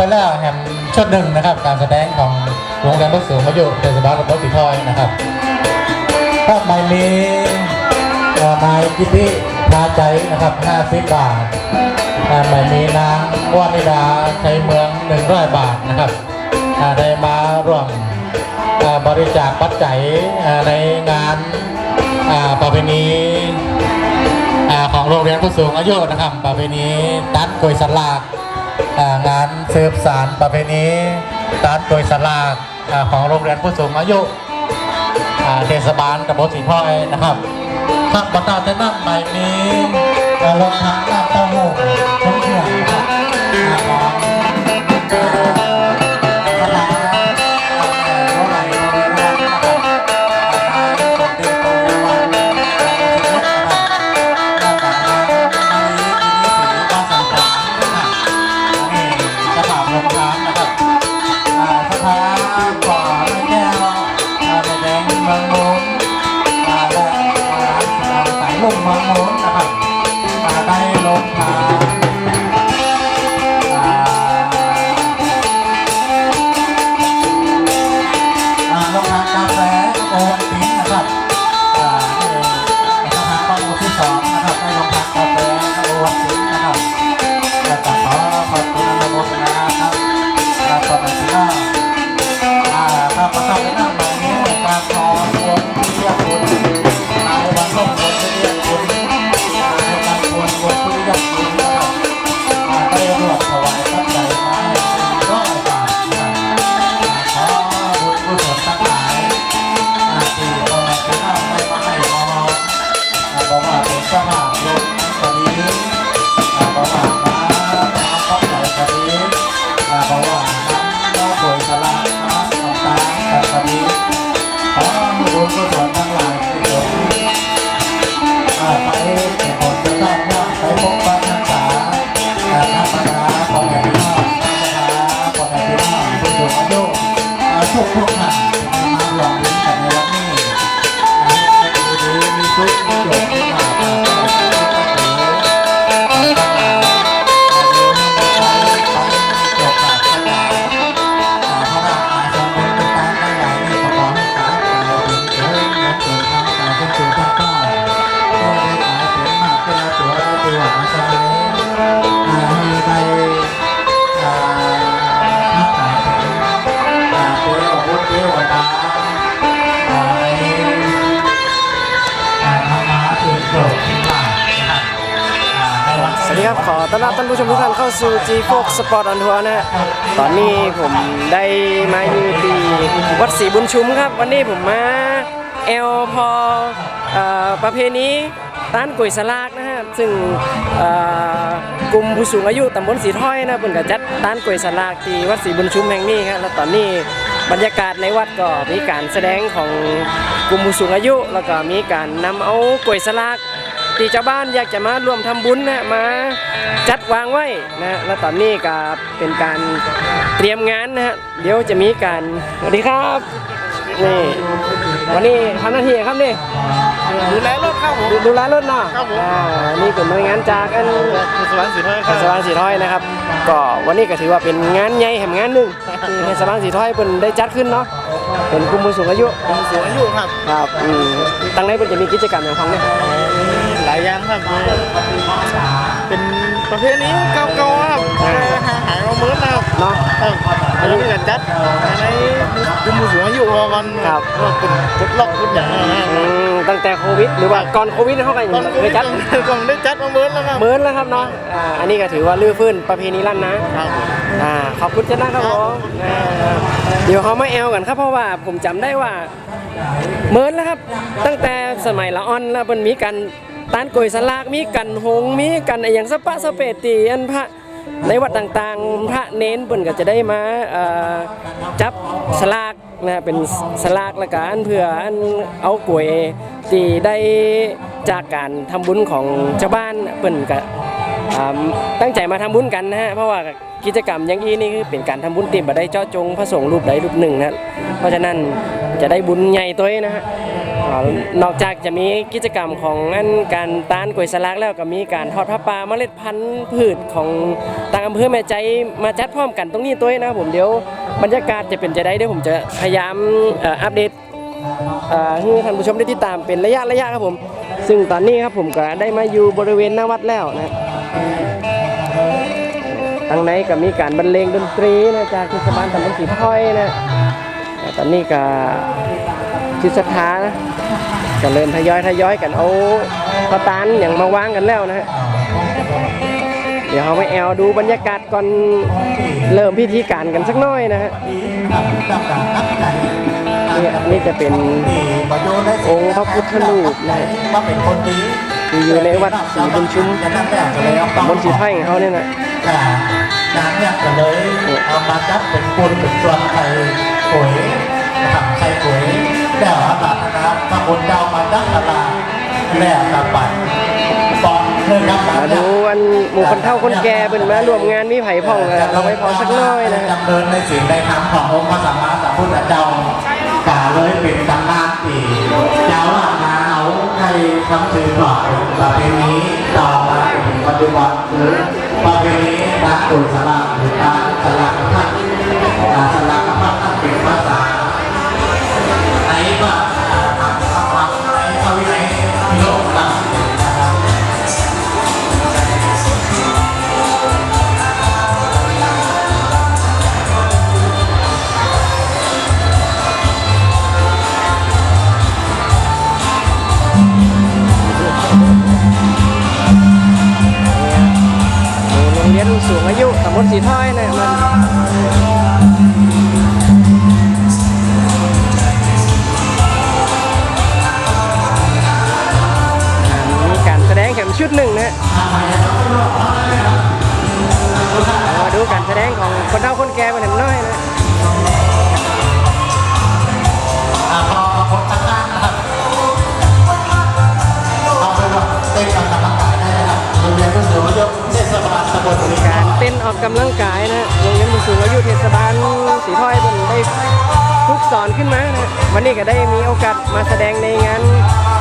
ไปแล้วแฮมชุดหนึ่งนะครับ การแสดงของโรงเรียนผู้สูงอายุเทศบาลตำบลสีทอยนะครับก็ไม่มีเอ่อนายกิติพาใจนะครับ50บาทอ่าไม่มีนางวานิดาใชัยเมือง100บาทนะครับได้มาร่วมบริจาคปัจจัยในงานอ่าประเพณีของโรงเรียนผู้สูงอายุนะครับประเพณีตัดกลวยสลากอ่า งานสืบสารประเพณีตัดโดยสลากของโรงเรียนผู้สูงอายุเทศบาลตำบลสีพ่อยนะครับครับรรดาจะนั่งใหม่นี้อ่ารองท้าหน้าเต้าหู้เชื่อนะครับ ดีครับ ขอต้อนรับท่านผู้ชมทุกท่านเข้าสู่ G f o x Sport on Tour นะฮะตอนนี้ผมได้มาอยู่ที่วัดศรีบุญชุมครับ วันนี้ผมมาแอลพอประเพณีร้านก๋วยสลากนะฮะ ซึ่งกลุ่มผู้สูงอายุตำบลสีถ้อยนะเพิ่นก็จัดร้านก๋วยสลากที่วัดศรีบุญชุมแห่งนี้ครับแล้วตอนนี้บรรยากาศในวัดก็มีการแสดงของกลุ่มผู้สูงอายุ แล้วก็มีการนำเอาก๋วยสลาก ที่ชาวบ้านอยากจะมาร่วมทำบุญนะมาจัดวางไว้นะแล้วตอนนี้ก็เป็นการเตรียมงานนะฮะเดี๋ยวจะมีการสวัสดีครับนี่วันนี้ทำหน้าที่ครับนี่ดูแลรถครับผมดูดูแลรถเนาะครับผมอ่านี่เป็นหน่วยงานจากอันสวรรค์สีท้อยคเทรับศบาลสีถ้อยนะครับก็วันนี้ก็ถือว่าเป็นงานใหญ่แห่งงานหนึ่งที่เทศบาลสีถ้อยเป็นได้จัดขึ้นเนาะเป็นกลุ่มผู้สูงอายุผมสูงอายุครับครับอืมตั้งในเป็นจะมีกิจกรรมอย่างของเนี่ยหลายอย่าง ครับเป็นประเภทนี้เก่าๆครับหาหายมาเหมือนนะครับเนาะครับอันนี้ก็จัดในกลุ่มผู้สูงอายุพอกันครับว่าเป็นกดล็อกกดอย่างนั้นนะอืมตั้งแต่โควิดหรือว่าก่อนโควิดเขาก็ยังตอนเคยจัดก่อนได้จัดมาเหมือนแล้วครับเหมือนแล้วครับเนาะอ่าอันนี้ก็ถือว่าลื้อฟื้นประเพณีล้านนาครับผมอ่าขอบคุณเจ้านะครับผมอ่าเดี๋ยวเขามาแอลกันครับเพราะว่าผมจำได้ว่าเหมือนแล้วครับ ตั้งแต่สมัยละอ่อนแล้วมันมีกัน ตานโกยสลากมีกันหงมีกันอะไรอย่างสปะสเปตตีอันพระในวัดต่างๆ พระเน้นเพิ่นก็จะได้มาจับสลากนะเป็นสลากละกันเพื่ออันเอากวยที่ได้จากการทำบุญของชาวบ้านเพิ่นก็ตั้งใจมาทำบุญกันนะฮะเพราะว่ากิจกรรมอย่างนี้นี่คือเป็นการทำบุญเต็มบ่ได้เจาะจงพระสงฆ์รูปใดรูปหนึ่งนะเพราะฉะนั้นจะได้บุญใหญ่ตัวนะฮะ นอกจากจะมีกิจกรรมของอันการต้านกล้วยสลักแล้วก็มีการทอดผ้าป่าเมล็ดพันธุ์พืชของต่างอำเภอแม่ใจมาจัดพร้อมกันตรงนี้ตัวนะครับผมเดี๋ยวบรรยากาศจะเป็นจะได้เดี๋ยวผมจะพยายามอัปเดตให้ท่านผู้ชมได้ติดตามเป็นระยะระยะครับผม ซึ่งตอนนี้ครับผมก็ได้มาอยู่บริเวณหน้าวัดแล้วนะทางในก็มีการบรรเลงดนตรีนะจากเทศบาลตำบลสีพ้อยนะแต่ตอนนี้ก็ จิตศรัทธานะก็เริ่มทยอยทยอยกันเอาพระตานอย่างมาวางกันแล้วนะฮะเดี๋ยวเราไปแอลดูบรรยากาศก่อนเริ่มพิธีการกันสักน้อยนะฮะตั้งแต่ตั้งใจนี่นี่จะเป็นองค์พระพุทธรูปนะว่าเป็นคนดีที่อยู่ในวัดศรีบุญชุมจะนั่งแรกก็เลยเอาตำบลสีไผ่ของเขาเนี่ยนะอ่านางเนี่ยก็เลยเอามาจับเป็นปุนเป็นส่วนไข่ปุ๋ยนะครับไข่ปุ๋ย แล้วอาบานะครับพระคุณเจ้ามาจับตลาดแล้วกับบัตรปอนเพื่อรับมาดูอันหมู่คนเฒ่าคนแก่เป็นมารวมงานมีไผ่พ่องอะเราไปพอสักหน้อยนะฮะดำเนินในสิ่งใดทำขององค์พระสัมมาสัมพุทธเจ้ากาเลยเป็นตำนานอีกเจ้าหลักมาเอาให้คำสื่อก่อนประเพณีต่อมาถึงปัจจุบันหรือประเพณีการตุนสลากหรือการสลากพัดการสลากพัดตั้งเป็นภาษ สอนขึ้นมานะวันนี้ก็ได้มีโอกาสมาแสดงในงาน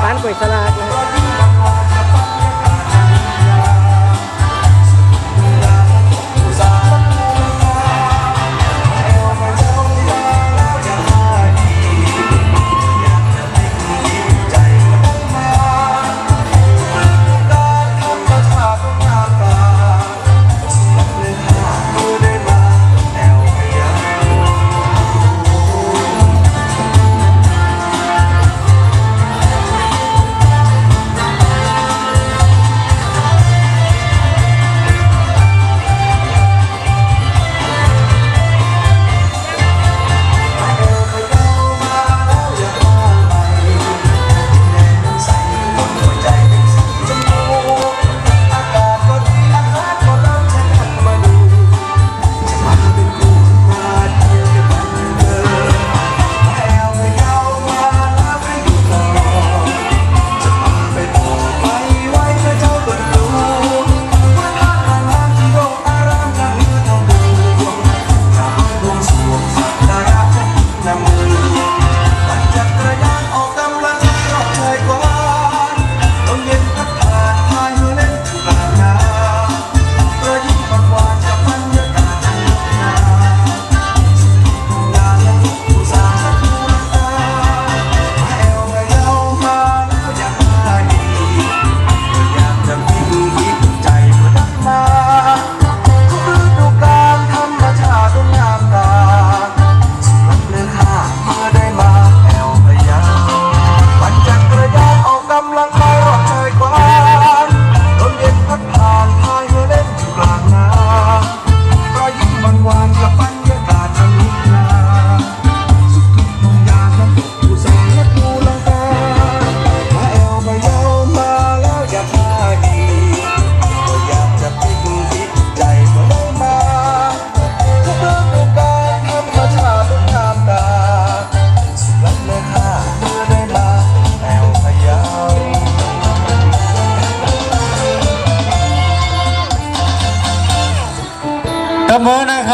ร้านก๋วยสลากนะ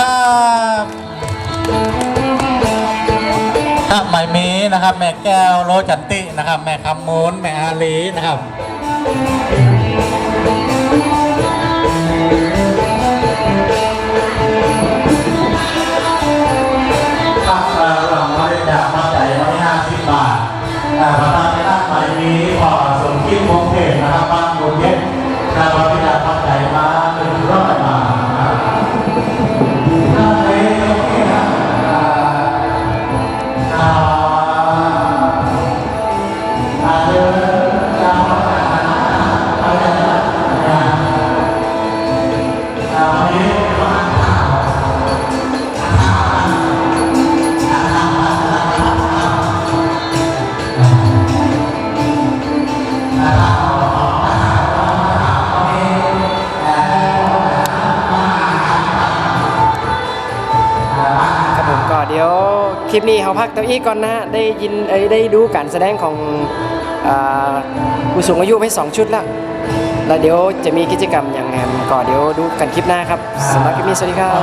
ระมือนะครับถ้าไม่มีนะครับ แม่แก้วโรจันตินะครับ แม่คำมูลแม่อาลีนะครับ คลิปนี้เขาพักเต้าอี้ก่อนนะฮะได้ยินเอ้ยได้ดูการแสดงของผู้สูงอายุไปสองชุดแล้วแล้วเดี๋ยวจะมีกิจกรรมอย่างไรก็เดี๋ยวดูกันคลิปหน้าครับสำหรับคลิปนี้สวัสดีครับ